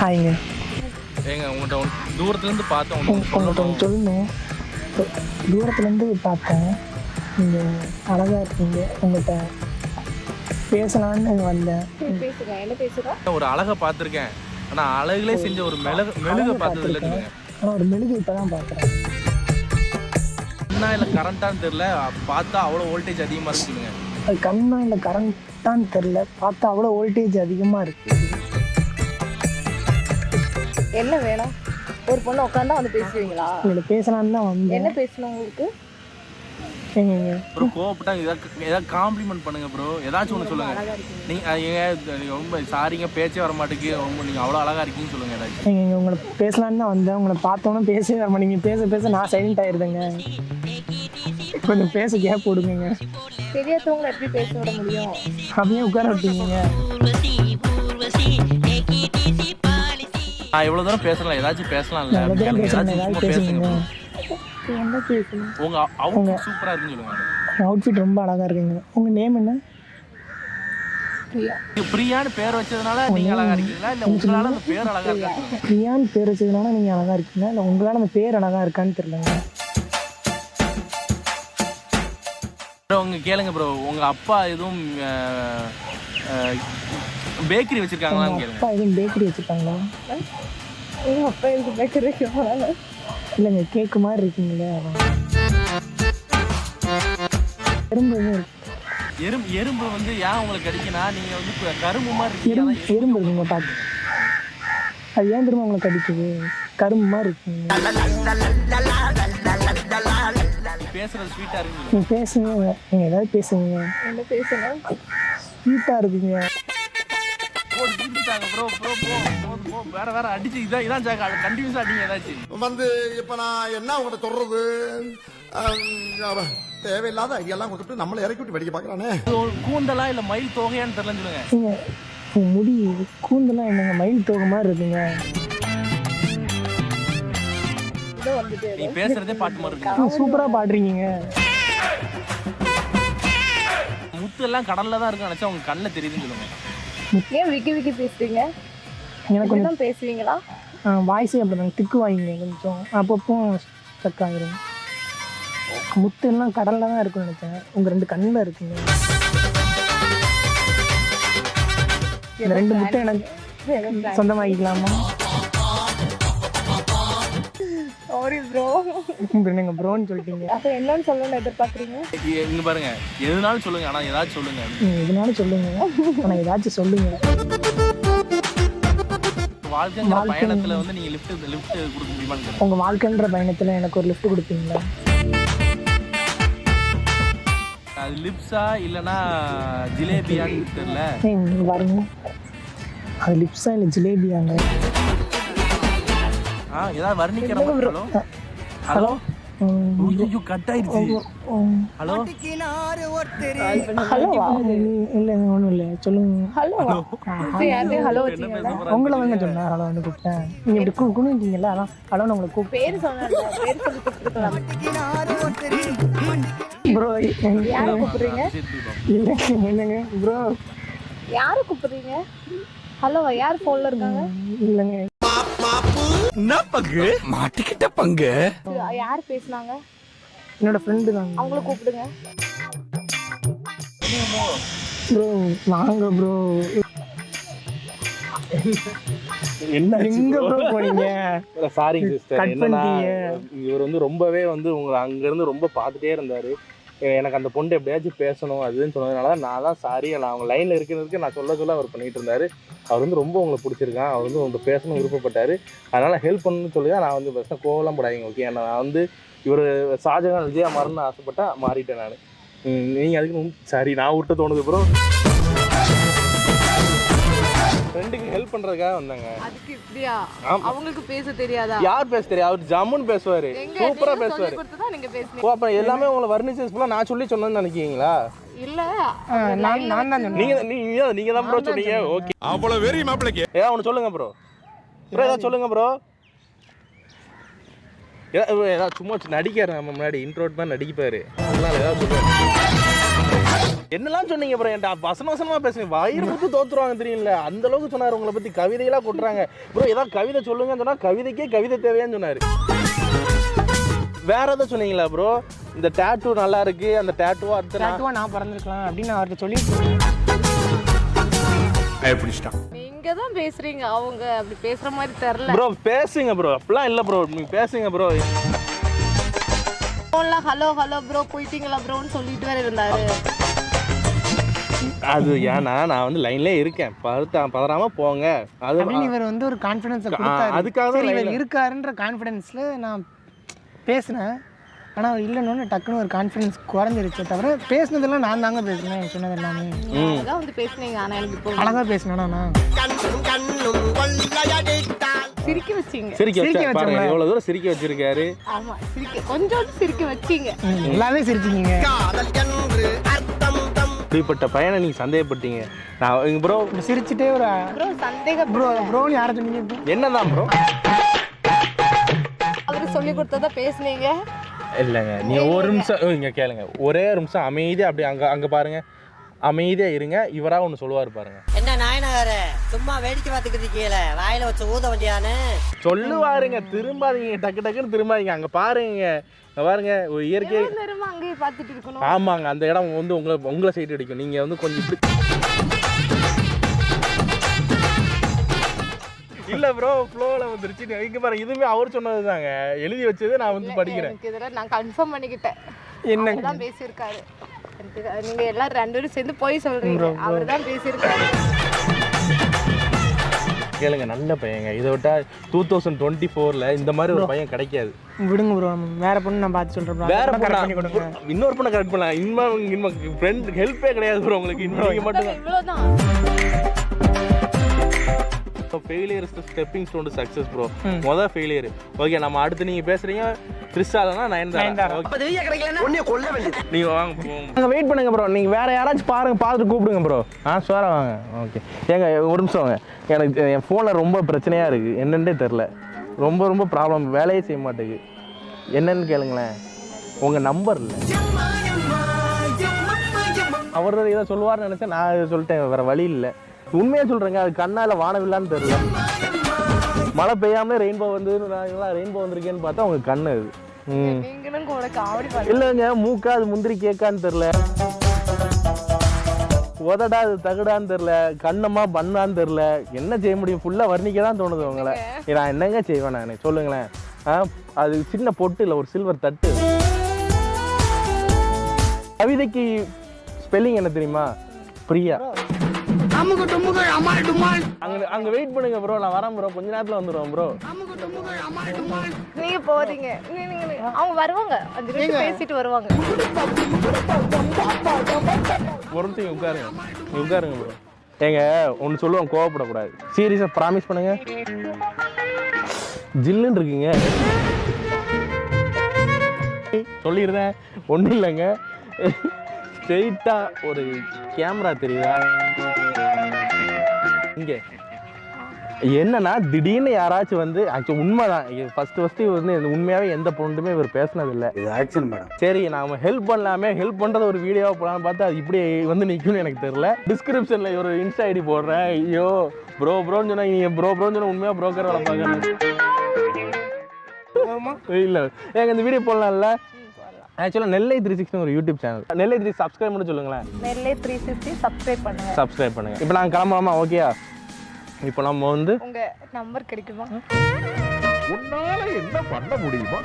ஹாய்ங்க ஏங்க உங்கள்கிட்ட தூரத்துலேருந்து பார்த்தேன் ஒன்று உங்கள்கிட்ட ஒன்று சொல்லணும். தூரத்துலேருந்து பார்த்தேன். நீங்கள் அழகாக இருக்கீங்க. உங்கள்கிட்ட பேசலான்னு வந்தேன். பேசுங்க என்ன பேசுறா ஒரு அழகை பார்த்துருக்கேன். ஆனால் அழகுலே செஞ்ச ஒரு மெழுக மெழுக பார்த்தது இல்லை சொல்லுங்க ஆனால் ஒரு மெழுகு இப்போ தான் பார்க்குறேன். என்ன இல்லை கரண்ட்டான்னு தெரில பார்த்தா அவ்வளோ வோல்டேஜ் அதிகமாக இருக்குதுங்க. அது கண்ணா இல்லை கரண்ட்டான்னு தெரில பார்த்தா அவ்வளோ வோல்டேஜ் அதிகமாக இருக்குது என்ன வேணும்? ஒரு பொண்ணு உட்காந்தா வந்து பேசுவீங்களா? உங்களை பேசலான்னு தான் வந்தேன். என்ன பேசணும் உங்களுக்கு? எங்கங்க ப்ரோ கோவப்பட்டா ஏதாவது ஏதாவது காம்ப்ளிமெண்ட் பண்ணுங்க ப்ரோ. ஏதாச்சும் ஒன்று சொல்லுங்க. நீங்கள் ஏங்க ரொம்ப சாரிங்க பேச்சே வர மாட்டேங்குது. ரொம்ப நீங்கள் அவ்வளோ அழகாக இருக்கீங்கன்னு சொல்லுங்க ஏதாச்சும். உங்களை பேசலான்னு தான் வந்தேன். உங்களை பார்த்தோன்னே பேசவே வர மாட்டேங்க பேச பேச நான் சைலண்ட் ஆயிருந்தேங்க. கொஞ்சம் பேச கேப் விடுங்க தெரியாதவங்களை எப்படி பேச விட முடியும்? அப்படியே உட்கார விட்டீங்க நான் இவ்வளோ தூரம் பேசலாம். ஏதாச்சும் பேசலாம்ல. ஏதாச்சும் பேசுங்க. உங்க அவங்க சூப்பராக இருக்குன்னு சொல்லுங்க. அவுட்ஃபிட் ரொம்ப அழகாக இருக்குங்க. உங்கள் நேம் என்ன? பிரியா. பிரியான்னு பேர் வச்சதுனால நீங்க அழகா இருக்கீங்களா? இல்ல உங்களால அந்த பேர் அழகா இருக்கா. பிரியான்னு பேர் வச்சதுனால நீங்கள் அழகாக இருக்கீங்க இல்லை உங்களால் அந்த பேர் அழகாக இருக்கான்னு தெரியலங்க. ப்ரோ உங்க கேளுங்க ப்ரோ உங்க அப்பா எதுவும் பேக்கரி வச்சிருக்காங்களான்னு கேளுங்க. அப்பா எதுவும் பேக்கரி வச்சுருக்காங்களா? எங்க அப்பா எனக்கு பேக்கரி வைக்க இல்லைங்க கேக்கு மாதிரி இருக்கீங்களே. எறும்பு. எறும்பு எறும்பு வந்து ஏன் உங்களுக்கு கடிக்குன்னா நீங்க வந்து இப்ப கரும்பு மாதிரி எறும்பு இருக்கீங்க எறும்பு இருக்குங்க பார்த்து அது ஏன் திரும்ப உங்களை கடிக்குது கரும்பு மாதிரி இருக்குங்க. பேசுறது ஸ்வீட்டா இருக்கு பேசுங்க. நீங்கள் ஏதாவது பேசுங்க என்ன பேசணும் ஸ்வீட்டாக இருக்குங்க. போட்டு திரும்பிட்டாங்க ப்ரோ ப்ரோ போ போதும், போ. வேற வேற அடிச்சு இதான் இதான் ஜாக கண்டினியூஸா அடிங்க ஏதாச்சும் வந்து இப்ப நான் என்ன உங்கள்கிட்ட சொல்றது? தேவையில்லாத ஐடியாலாம் கொடுத்துட்டு நம்மளை இறக்கி விட்டு வெடிக்க ஒரு கூந்தலா இல்ல மயில் தொகையான்னு தெரியலன்னு சொல்லுங்க. முடி கூந்தெல்லாம் என்னங்க மயில் தோகை மாதிரி இருக்குங்க. நீ பேசுறதே பாட்டு மாதிரி இருக்கு. சூப்பரா பாடுறீங்க. முத்து எல்லாம் கடல்ல தான் இருக்கு நினைச்சா உங்க கண்ணுல தெரியுதுன்னு சொல்லுங்க. ஏன் விக்கி விக்கி பேசுறீங்க? எனக்கு கொஞ்சம் பேசுவீங்களா? வாய்ஸே அப்படி திக்கு வாங்கிங்க கொஞ்சம். அப்பப்போ ஸ்டக் ஆகிரும் முத்து எல்லாம் கடல்ல தான் இருக்கும்னு நினைச்சேன். உங்க ரெண்டு கண்ணில் இருக்குங்க. இந்த ரெண்டு முட்டை எனக்கு சொந்தமாக்கிக்கலாமா? சாரி ப்ரோ நீங்க ப்ரோன்னு சொல்லிட்டீங்க. அப்ப என்னன்னு சொல்லணும்னு எதிர்பார்க்குறீங்க? இங்க பாருங்க. எதுனாலும் சொல்லுங்க. ஆனா ஏதாச்சும் சொல்லுங்க. எதுனாலும் சொல்லுங்க. ஆனா ஏதாச்சும் சொல்லுங்க. வாழ்க்கைங்கிற பயணத்துல வந்து நீங்க லிஃப்ட் லிஃப்ட் கொடுக்க முடியுமான்னு. உங்க வாழ்க்கைன்ற பயணத்துல எனக்கு ஒரு லிஃப்ட் கொடுப்பீங்களா? அது லிப்ஸா இல்லனா ஜிலேபியான்னு தெரியல பாருங்க. அது லிப்ஸா இல்லை ஜிலேபியாங்க? ஏதாவது வர்ணிக்கிற மாதிரி ஹலோ? ஐயோ கட் ஆயிடுச்சு. ஹலோ? ஹலோ இல்லை ஒன்றும் இல்லை சொல்லுங்க. ஹலோ? யார்கிட்டயும் ஹலோ உங்களை வந்து சொன்னேன் ஹலோ வந்து கூப்பிட்டேன். நீங்கள் இப்படி அதான் ஹலோ உங்களை கூப்பிட்டு. பேர் சொன்னேன் பேர் யாரை கூப்பிடுறீங்க? இல்லை என்னங்க ப்ரோ யாரை கூப்பிடுறீங்க? ஹலோ யார் போன்ல இருக்காங்க? இல்லைங்க. யார் பேசுனாங்க? என்னோட ஃப்ரெண்டு தாங்க. அவங்கள கூப்பிடுங்க. ப்ரோ வாங்க ப்ரோ என்ன எங்க ப்ரோ போனீங்க? சாரிங்க சிஸ்டர் என்னன்னா. இவர் வந்து ரொம்பவே வந்து உங்களை அங்கேருந்து ரொம்ப பார்த்துட்டே இருந்தார். எனக்கு அந்த பொண்ணு எப்படியாச்சும் பேசணும் அதுன்னு சொன்னதுனால நான் தான் சாரி நான் அவங்க லைனில் இருக்கிறதுக்கு நான் சொல்ல சொல்ல அவர் பண்ணிகிட்டு இருந்தார். அவர் வந்து ரொம்ப உங்களை பிடிச்சிருக்கான். அவர் வந்து உங்கள்கிட்ட பேசணும் விருப்பப்பட்டார். அதனால் ஹெல்ப் பண்ணணும்னு சொல்லி தான் நான் வந்து பெஸ்ட்டாக கோவலாம் போடாதீங்க ஓகே நான் வந்து இவர் ஷாஜகான் விஜயா மாறணும்னு ஆசைப்பட்டா மாறிட்டேன் நான். நீங்கள் அதுக்கு சாரி நான் விட்ட தோணுது அப்புறம் ஃப்ரெண்டுக்கு ஹெல்ப் பண்ணுறதுக்காக வந்தாங்க. அதுக்கு இப்படியா. அவங்களுக்கு பேச தெரியாதா? யார் பேச தெரியும் அவர் ஜம்முன்னு பேசுவார். சொல்லி பேசுவார். ஓ அப்போ எல்லாமே உங்களை வர்ணிச்சஸ் ஃபுல்லாக நான் சொல்லி சொன்னேன்னு நினைக்கிறீங்களா? இல்ல. நான் நான் தான் சொன்னேன். நீங்க நீங்க நீங்க தான் ப்ரோ சொன்னீங்க? ஓகே அவ்வளவு வெறி மாப்பிளைக்கு. ஏதாவது ஒன்று சொல்லுங்க ப்ரோ ப்ரோ ஏதாவது சொல்லுங்க ப்ரோ ஏதாவது சும்மா நடிக்கிறார் நம்ம முன்னாடி. இன்ட்ரோட் மாதிரி நடிப்பாரு அதனால ஏதாவது சொல்லுங்க. என்னெல்லாம் சொன்னீங்க ப்ரோ என்கிட்ட வசன வசனமா பேசுங்க வயிறு முத்து தோத்துருவாங்க தெரியல அந்த அளவுக்கு சொன்னாரு. உங்களை பத்தி கவிதையெல்லாம் கொட்டுறாங்க. ப்ரோ ஏதாவது கவிதை சொல்லுங்கன்னு சொன்னா கவிதைக்கே கவிதை தேவையான்னு சொன்னாரு. வேற எதாவது சொன்னீங்களா ப்ரோ இந்த டேட்டூ நல்லா இருக்கு. அந்த டேட்டூவா அடுத்த நான் டேட்டுவா நான் பிறந்திருக்கலாம் அப்படின்னு நான் அவர்கிட்ட சொல்லி நீங்க தான் பேசுறீங்க. அவங்க அப்படி பேசுற மாதிரி தெரியல. ப்ரோ பேசுங்க ப்ரோ அப்படிலாம் இல்லை ப்ரோ நீங்க பேசுங்க ப்ரோ ஃபோன்ல ஹலோ ஹலோ ப்ரோ போயிட்டீங்களா ப்ரோன்னு சொல்லிட்டு வேற இருந்தாரு. அது ஏன்னா நான் வந்து லைன்லயே இருக்கேன். பதட்டா பதறாம போங்க. அது அப்படின்னு இவர் வந்து ஒரு கான்ஃபிடன்ஸை அதுக்காக இவர் இருக்காருன்ற கான்ஃபிடன்ஸில் நான் பேசினேன். ஆனால் அவர் இல்லைன்னு டக்குன்னு ஒரு கான்ஃபிடன்ஸ் குறைஞ்சிருச்சே தவிர பேசினதெல்லாம் நான் தாங்க பேசுனேன் சொன்னது எல்லாமே. அழகா வந்து பேசுனீங்க ஆனா எனக்கு இப்போ அழகாக பேசினேனா நான். சிரிக்க வச்சீங்க. சிரிக்க சிரிக்க பாருங்க. எவ்வளவு தூரம் சிரிக்க வச்சிருக்காரு. ஆமா சிரிக்க கொஞ்சோண்டு சிரிக்க வச்சீங்க. எல்லாமே சிரிச்சிங்க இப்படிப்பட்ட பையனை நீங்க சந்தேகப்பட்டீங்க. நான் இங்க ப்ரோ சிரிச்சுட்டே ஒரு ப்ரோ சந்தேகம் ப்ரோ ப்ரோன்னு யாரை சொன்னீங்க என்னதான் ப்ரோ அவரு சொல்லி கொடுத்ததா பேசுனீங்க. இல்லைங்க. நீங்க ஒரு நிமிஷம் இங்க கேளுங்க. ஒரே ஒரு நிமிஷம் அமைதியா அப்படி அங்க அங்க பாருங்க. அமைதியா இருங்க. இவரா ஒன்று சொல்லுவார் பாருங்க. என்ன நாயனகார சும்மா வேடிக்கை பார்த்துக்கிட்டு இருக்கீங்களே? வாயில வச்சு ஊத வண்டியானு சொல்லுவாருங்க. திரும்பாதீங்க. டக்கு டக்குன்னு திரும்பாதீங்க. அங்க பாருங்க. பாருங்க. ஒரு இயற்கை ஆமாங்க. அந்த இடம் வந்து உங்களை உங்களை சைடு அடிக்கும். நீங்க வந்து கொஞ்சம் இப்படி இல்ல ப்ரோ ஃப்ளோல வந்துருச்சு. இங்க பாருங்க இதுவுமே அவர் சொன்னது தாங்க எழுதி வச்சது நான் வந்து படிக்கிறேன். எனக்கு இதெல்லாம் நான் கன்ஃபார்ம் பண்ணிக்கிட்டேன். என்ன தான் பேசியிருக்காரு. நீங்க எல்லாரும் ரெண்டு பேரும் சேர்ந்து போய் சொல்றீங்க. அவர் தான் பேசியிருக்காரு. கேளுங்க நல்ல பையங்க. இதை விட்டா டூ தௌசண்ட் டுவெண்ட்டி ஃபோர்ல இந்த மாதிரி ஒரு பையன் கிடைக்காது. விடுங்க ப்ரோ வேற பொண்ணு நான் பார்த்து சொல்கிறேன் வேற கரெக்ட் பண்ணி? பொண்ணா? கொடுங்க. இன்னொரு பொண்ணை கரெக்ட் பண்ணலாம். இன்னும் இன்னும் ஃப்ரெண்ட் ஹெல்ப்பே கிடையாது ப்ரோ உங்களுக்கு. இன்னும் நீங்க மட்டும் தான் இவ்வளவுதான் failure stepping stone to success bro மொதல் ஃபெயிலியர் ஓகே நம்ம அடுத்து நீங்க பேசுறீங்க த்ரிஷாலனா நயன்தாரா? நயன்தாரா. Okay. நீங்க வாங்க அங்க வெயிட் பண்ணுங்க ப்ரோ நீங்க வேற யாராச்சும் பாருங்க பார்த்துட்டு கூப்பிடுங்க ப்ரோ ஆ சோரா வாங்க. ஓகே ஏங்க ஒரு நிமிஷம் வாங்க. எனக்கு என் ஃபோனில் ரொம்ப பிரச்சனையா இருக்கு. என்னன்னே தெரில ரொம்ப ரொம்ப ப்ராப்ளம் வேலையே செய்ய மாட்டேங்குது. என்னன்னு கேளுங்களேன். உங்க நம்பர் இல்லை. அவர் ஏதோ சொல்லுவார்னு நினைச்சேன். நான் சொல்லிட்டேன். வேற வழி இல்லை. உண்மையா சொல்றேங்க அது கண்ணால வானவில்லான்னு தெரியல. மழை பெய்யாமலே ரெயின்போ வந்து நான் ரெயின்போ வந்திருக்கேன்னு பார்த்தா உங்க கண்ணு அது. இல்லைங்க மூக்கா அது முந்திரி கேக்கான்னு தெரில உதடா அது தகுடான்னு தெரில கண்ணமா பண்ணான்னு தெரில என்ன செய்ய முடியும்? ஃபுல்லாக வர்ணிக்க தான் தோணுது உங்களை. நான் என்னங்க செய்வேன் நான்? சொல்லுங்களேன். அது சின்ன பொட்டு இல்லை ஒரு சில்வர் தட்டு. கவிதைக்கு ஸ்பெல்லிங் என்ன தெரியுமா? பிரியா. அங்க அங்க வெயிட் பண்ணுங்க ப்ரோ நான் வரேன் ப்ரோ கொஞ்ச நேரத்துல வந்துடுவோம் ப்ரோ நீங்க போறீங்க. நீ- நீங்க- நீங்க- அவங்க வருவாங்க. அஞ்சு நிமிஷம் பேசிட்டு வருவாங்க. ஒரு நிமிஷம் இங்க உட்காருங்க. நீங்க உட்காருங்க ப்ரோ ஏங்க ஒன்று சொல்லுவோம் கோவப்படக்கூடாது. சீரியஸாக ப்ராமிஸ் பண்ணுங்க. ஜில்லுன்னு இருக்குங்க. சொல்லிடுறேன் ஒன்றும் இல்லைங்க. ஸ்ட்ரெயிட்டாக ஒரு கேமரா தெரியுதா? இங்கே. என்னன்னா திடீர்னு யாராச்சும் வந்து ஆக்சுவலி உண்மைதான். ஃபர்ஸ்ட் ஃபர்ஸ்ட் வந்து உண்மையாவே எந்த பொண்ணுமே இவர் பேசினதில்லை. இது ஆக்ஷன் மேடம். சரி நாம ஹெல்ப் பண்ணலாமே ஹெல்ப் பண்றது ஒரு வீடியோவா போலாம்னு பார்த்தா அது இப்படி வந்து நிக்கும்னு எனக்கு தெரியல. டிஸ்கிரிப்ஷன்ல ஒரு இன்ஸ்டா ஐடி போடுறேன். ஐயோ ப்ரோ ப்ரோன்னு சொன்னா நீங்க ப்ரோ ப்ரோன்னு சொன்னா உண்மையா ப்ரோக்கர் வேலை பார்க்கறேன் இல்ல. ஏங்க இந்த வீடியோ போடலாம்ல? ஆக்சுவலாக நெல்லை த்ரீ சிக்ஸ்னு ஒரு YouTube channel Nellai three subscribe பண்ண சொல்லுங்களேன். நெல்லை த்ரீ சிக்ஸ்டி சப்ஸ்கிரைப் பண்ணுங்க. சப்ஸ்கிரைப் பண்ணுங்க. இப்போ நாங்கள் கிளம்பலாமா? ஓகேயா இப்போ நம்ம வந்து உங்க நம்பர் கிடைக்குமா? உன்னால என்ன பண்ண முடியுமா?